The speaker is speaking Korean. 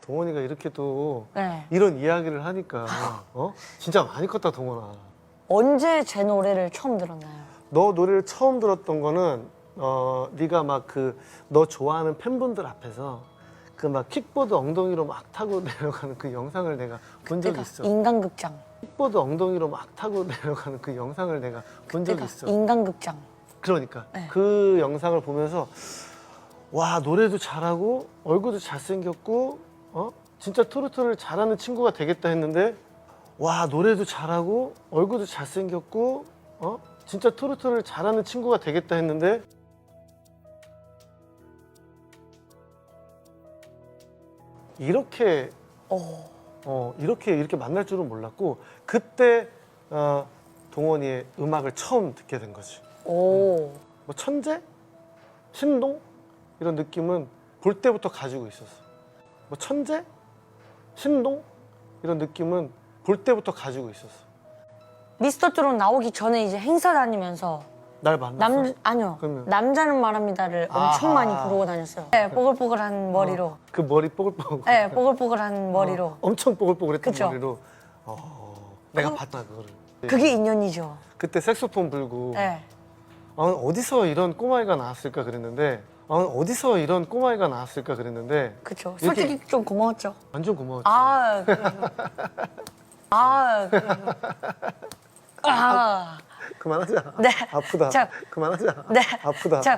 동원이가 이렇게 또 네. 이런 이야기를 하니까 어 진짜 많이 컸다 동원아. 언제 제 노래를 처음 들었나요? 너 노래를 처음 들었던 거는 어 네가 막 그 너 좋아하는 팬분들 앞에서 그 막 킥보드 엉덩이로 막 타고 내려가는 그 영상을 내가 본 적이 그때가 있어. 인간극장. 킥보드 엉덩이로 막 타고 내려가는 그 영상을 내가 본 적이 그때가 있어. 인간극장. 그러니까 네. 그 영상을 보면서 와 노래도 잘하고 얼굴도 잘생겼고 어 진짜 트로트를 잘하는 친구가 되겠다 했는데 와 노래도 잘하고 얼굴도 잘생겼고 어 진짜 트로트를 잘하는 친구가 되겠다 했는데 이렇게 어. 어, 이렇게 이렇게 만날 줄은 몰랐고 그때 어, 동원이의 음악을 처음 듣게 된 거지. 오. 뭐 천재, 신동 이런 느낌은 볼 때부터 가지고 있었어. 뭐 천재, 신동 이런 느낌은 볼 때부터 가지고 있었어. 미스터 트롯 나오기 전에 이제 행사 다니면서 날 만났어. 남 아니요 그러면? 남자는 말합니다를 엄청 아하. 많이 부르고 다녔어요. 네, 뽀글뽀글한 머리로. 그 머리 뽀글뽀글. 네, 뽀글뽀글한 머리로. 어, 엄청 뽀글뽀글했던 그쵸? 머리로. 어, 내가 봤다 그거를. 그게 인연이죠. 그때 색소폰 불고 네. 아, 어디서 이런 꼬마이가 나왔을까 그랬는데 아, 어디서 이런 꼬마이가 나왔을까 그랬는데 그쵸. 이렇게- 솔직히 좀 고마웠죠. 완전 고마웠지. 아, 그래서. 아, 그래서. 아, 그만하자. 네. 아프다. 자, 그만하자. 네. 아프다. 자,